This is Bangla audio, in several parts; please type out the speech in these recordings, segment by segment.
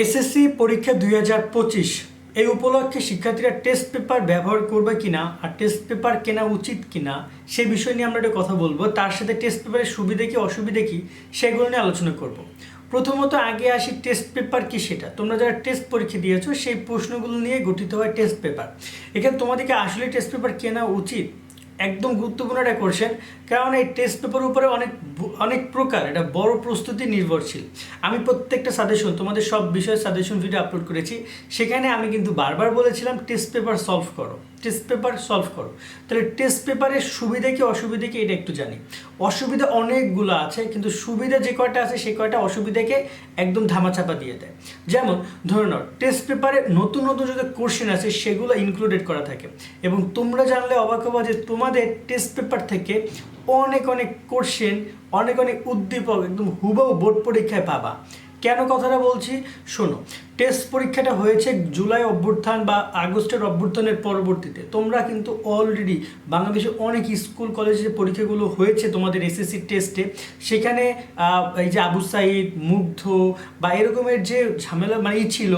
এসএসসি পরীক্ষা দুই হাজার পঁচিশ, এই উপলক্ষে শিক্ষার্থীরা টেস্ট পেপার ব্যবহার করবে কিনা আর টেস্ট পেপার কেনা উচিত কিনা, সে বিষয় নিয়ে আমরা একটা কথা বলব। তার সাথে টেস্ট পেপারের সুবিধা কি, অসুবিধা কি, সেগুলো নিয়ে আলোচনা করব। প্রথমত আগে আসি টেস্ট পেপার কি সেটা। তোমরা যারা টেস্ট পরীক্ষা দিয়েছ, সেই প্রশ্নগুলো নিয়ে গঠিত হয় টেস্ট পেপার এখানে তোমাদেরকে আসলে টেস্ট পেপার কেনা উচিত একদম গুরুত্বপূর্ণ একটা কোশ্চেন কারণ এই টেস্ট পেপারের উপরে অনেক অনেক প্রকার, এটা বড় প্রস্তুতি নির্ভরশীল। আমি প্রত্যেকটা সাজেশন তোমাদের সব বিষয়ে সাজেশন ভিডিও আপলোড করেছি, সেখানে আমি কিন্তু বারবার বলেছিলাম টেস্ট পেপার সলভ করো। টেস্ট পেপার সলভ করো। তাহলে টেস্ট পেপারের সুবিধা কি, অসুবিধা কি, এটা একটু জানি। অসুবিধা অনেকগুলো আছে, কিন্তু সুবিধা যে কয়টা আছে, সেই কয়টা অসুবিধাকে একদম ধামাচাপা দিয়ে দেয়। যেমন, ধরে নাও টেস্ট পেপারে নতুন নতুন যে কোশ্চেন আছে, সেগুলো ইনক্লুডেড করা থাকে। এবং তোমরা জানলে অবাক হবা যে তোমাদের টেস্ট পেপার থেকে অনেক অনেক কোশ্চেন অনেক অনেক উদ্দীপক একদম হুবহু বোর্ড পরীক্ষায় পাবা। কেন কথাটা বলছি? শোনো টেস্ট পরীক্ষাটা হয়েছে জুলাই অভ্যুত্থান বা আগস্টের অভ্যুত্থানের পরবর্তীতে। তোমরা কিন্তু অলরেডি বাংলাদেশে অনেক স্কুল কলেজে যে পরীক্ষাগুলো হয়েছে তোমাদের এসএসসি টেস্টে সেখানে এই যে আবু সাইদ, মুগ্ধ বা এরকমের যে ঝামেলা মানে ছিল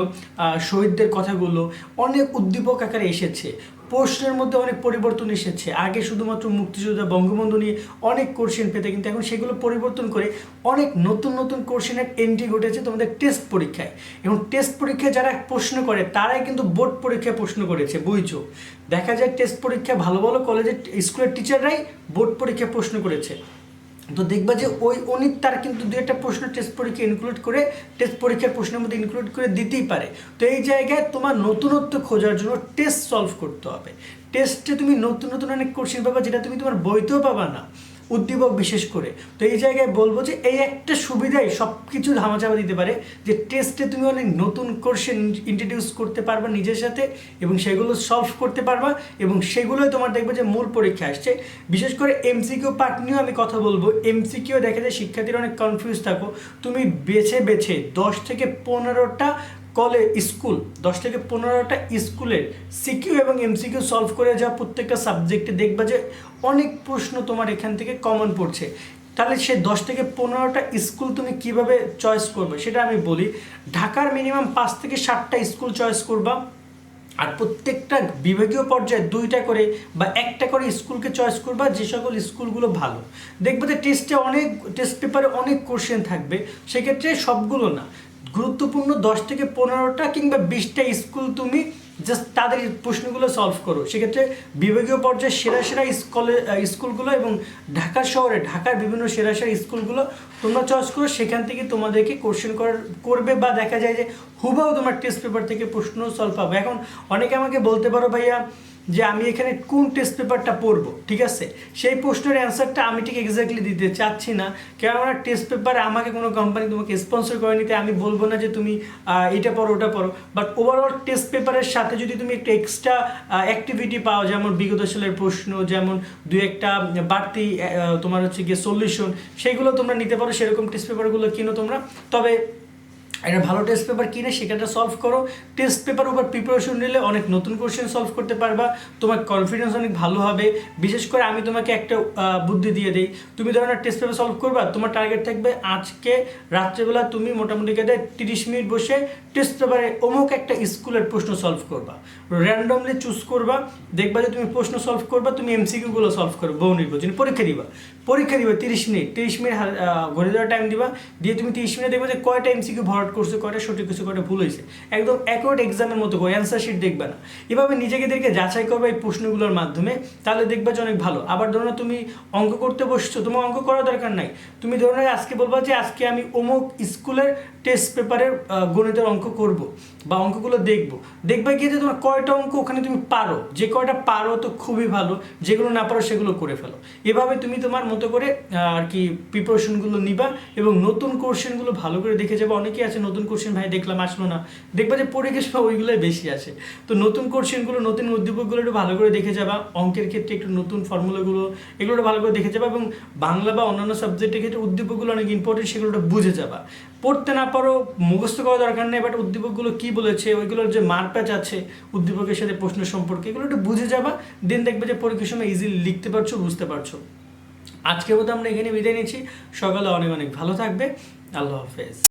শহীদদের কথাগুলো অনেক উদ্দীপক আকারে এসেছে। প্রশ্নের মধ্যে অনেক পরিবর্তন এসেছে। আগে শুধুমাত্র মুক্তিযোদ্ধা বঙ্গবন্ধু নিয়ে অনেক কোশ্চেন পেতে, কিন্তু এখন সেগুলো পরিবর্তন করে অনেক নতুন নতুন কোশ্চেনের এন্ট্রি ঘটেছে তোমাদের টেস্ট পরীক্ষায়। এবং টেস্ট পরীক্ষায় যারা প্রশ্ন করে, তারাই কিন্তু বোর্ড পরীক্ষায় প্রশ্ন করেছে, বুঝছ? দেখা যায় টেস্ট পরীক্ষায় ভালো ভালো কলেজের স্কুলের টিচাররাই বোর্ড পরীক্ষায় প্রশ্ন করেছে। তো দেখবা যে ওই অনিত তার কিন্তু দু একটা প্রশ্ন টেস্ট পরীক্ষা ইনক্লুড করে টেস্ট পরীক্ষার প্রশ্নের মধ্যে ইনক্লুড করে দিতেই পারে। তো এই জায়গায় তোমার নতুনত্ব খোঁজার জন্য টেস্ট সলভ করতে হবে। টেস্টে তুমি নতুন নতুন অনেক কোশ্চেন পাবা যেটা তুমি তোমার বইতেও পাবা না। উদ্দীপক বিশেষ করে। তো এই জায়গায় বলব যে এই একটা সুবিধাই সব কিছু ধামাচাপা দিতে পারে যে টেস্টে তুমি অনেক নতুন কোশ্চেন ইন্ট্রোডিউস করতে পারবা নিজের সাথে এবং সেগুলো সলভ করতে পারবা এবং সেগুলোই তোমার দেখবে যে মূল পরীক্ষা আসছে। বিশেষ করে এমসিকিউ পার্ট নিয়েও আমি কথা বলব। এমসিকিউ দেখা যায় শিক্ষার্থীরা অনেক কনফিউজ থাকো। তুমি বেছে বেছে দশ থেকে পনেরোটা কলে স্কুল, দশ থেকে পনেরোটা স্কুলের সিকিউ এবং এমসিকিউ সলভ করে যাওয়া প্রত্যেকটা সাবজেক্টে দেখবা যে অনেক প্রশ্ন তোমার এখান থেকে কমন পড়ছে। তাহলে সে দশ থেকে পনেরোটা স্কুল তুমি কীভাবে চয়েস করবে সেটা আমি বলি। ঢাকার মিনিমাম পাঁচ থেকে সাতটা স্কুল চয়েস করবা আর প্রত্যেকটা বিভাগীয় পর্যায়ে দুইটা করে বা একটা করে স্কুলকে চয়েস করবা যে সকল স্কুলগুলো ভালো। দেখবে যে টেস্টে অনেক টেস্ট পেপারে অনেক কোশ্চেন থাকবে। সেক্ষেত্রে সবগুলো না। গুরুত্বপূর্ণ দশ থেকে পনেরোটা কিংবা বিশটা স্কুল তুমি জাস্ট তাদের প্রশ্নগুলো সলভ করো। সেক্ষেত্রে বিভাগীয় পর্যায়ে সেরা সেরা স্কুলে স্কুলগুলো এবং ঢাকা শহরে, ঢাকার বিভিন্ন সেরা সেরা স্কুলগুলো তোমরা চয়েস করো, সেখান থেকে তোমাদেরকে কোশ্চেন করবে বা দেখা যায় যে হুবাও তোমার টেস্ট পেপার থেকে প্রশ্ন সলভ পাবে। এখন অনেকে আমাকে বলতে পারো, ভাইয়া যে আমি এখানে কোন টেস্ট পেপারটা পড়ব, ঠিক আছে? সেই প্রশ্নের অ্যান্সারটা আমি ঠিক এক্স্যাক্টলি দিতে চাচ্ছি না। কেননা টেস্ট পেপারে আমাকে কোনো কোম্পানি তোমাকে স্পন্সর করে নিতে আমি বলব না যে তুমি এটা পড়ো, ওটা পড়ো। বাট ওভারঅল টেস্ট পেপারের সাথে যদি তুমি একটু এক্সট্রা অ্যাক্টিভিটি পাও, যেমন বিগত সালের প্রশ্ন, যেমন দু একটা বাড়তি তোমার হচ্ছে গিয়ে সলিউশন সেগুলো তোমরা নিতে পারো, সেরকম টেস্ট পেপারগুলো কিনো তোমরা। তবে একটা ভালো টেস্ট পেপার কিনে সেখানটা সলভ করো। টেস্ট পেপার উপর প্রিপারেশন নিলে অনেক নতুন কোশ্চেন সলভ করতে পারবা। তোমার কনফিডেন্স অনেক ভালো হবে। বিশেষ করে আমি তোমাকে একটা বুদ্ধি দিয়ে দিই। তুমি ধরো না টেস্ট পেপার সলভ করবা, তোমার টার্গেট থাকবে আজকে রাত্রেবেলা তুমি মোটামুটি কেটে তিরিশ মিনিট বসে টেস্ট পেপারে অমুক একটা স্কুলের প্রশ্ন সলভ করবা। র্যান্ডমলি চুজ করবা, দেখবা যে তুমি প্রশ্ন সলভ করবা, তুমি এমসিকিউগুলো সলভ করো বহু নির্বাচনী পরীক্ষা দিবা। পরীক্ষা দিবা তিরিশ মিনিট তিরিশ মিনিট ঘড়ি দেওয়ার টাইম দিবা। দিয়ে তুমি তিরিশ মিনিট দেখবে যে কয়টা এমসিকিউ ভরাট করছে কয়টা সঠিক কিছু কয়টা ভুল হয়েছে। একদম অ্যাকুরেট এক্সামের মতো করে অ্যান্সার শিট দেখবে না। এভাবে নিজেকে যাচাই করবে এই প্রশ্নগুলোর মাধ্যমে, তাহলে দেখবে যে অনেক ভালো। আবার ধরো না, তুমি অঙ্ক করতে বসছো, তোমার অঙ্ক করার দরকার নাই। তুমি ধরো না, আজকে বলবা যে আজকে আমি অমুক স্কুলের টেস্ট পেপারের গণিতের অঙ্ক করব বা অঙ্কগুলো দেখব। দেখবে গিয়ে যে তোমার কয়টা অঙ্ক ওখানে তুমি পারো। যে কয়টা পারো তো খুবই ভালো, যেগুলো না পারো সেগুলো করে ফেলো। এভাবে তুমি তোমার মতো করে আর কি প্রিপারেশনগুলো নিবা এবং নতুন কোশ্চেনগুলো ভালো করে দেখে যাবে। অনেকেই আছে নতুন কোশ্চেন ভাই দেখলাম, আসলো না। দেখবা যে পরীক্ষার সময় ওইগুলোই বেশি আসে তো নতুন কোশ্চেনগুলো নতুন উদ্দীপকগুলো একটু ভালো করে দেখে যাবা। অঙ্কের ক্ষেত্রে একটু নতুন ফর্মুলাগুলো এগুলো ভালো করে দেখে যাবা এবং বাংলা বা অন্যান্য সাবজেক্টের ক্ষেত্রে উদ্দীপকগুলো অনেক ইম্পর্টেন্ট সেগুলো বুঝে যাবা। পড়তে না পারো, মুখস্থ করা দরকার নেই বাট উদ্দীপকগুলো কি বলেছে, ওইগুলোর যে মারপ্যাচ আছে, উদ্দীপকের সাথে প্রশ্ন সম্পর্কে, এগুলো একটু বুঝে যাবা। দেন দেখবে যে পরীক্ষার সময় ইজিলি লিখতে পারছ, বুঝতে পারছ। আজকের মতো আমরা এখানে বিদায় নিচ্ছি। সকালে অনেক অনেক ভালো থাকবে। আল্লাহ হাফেজ।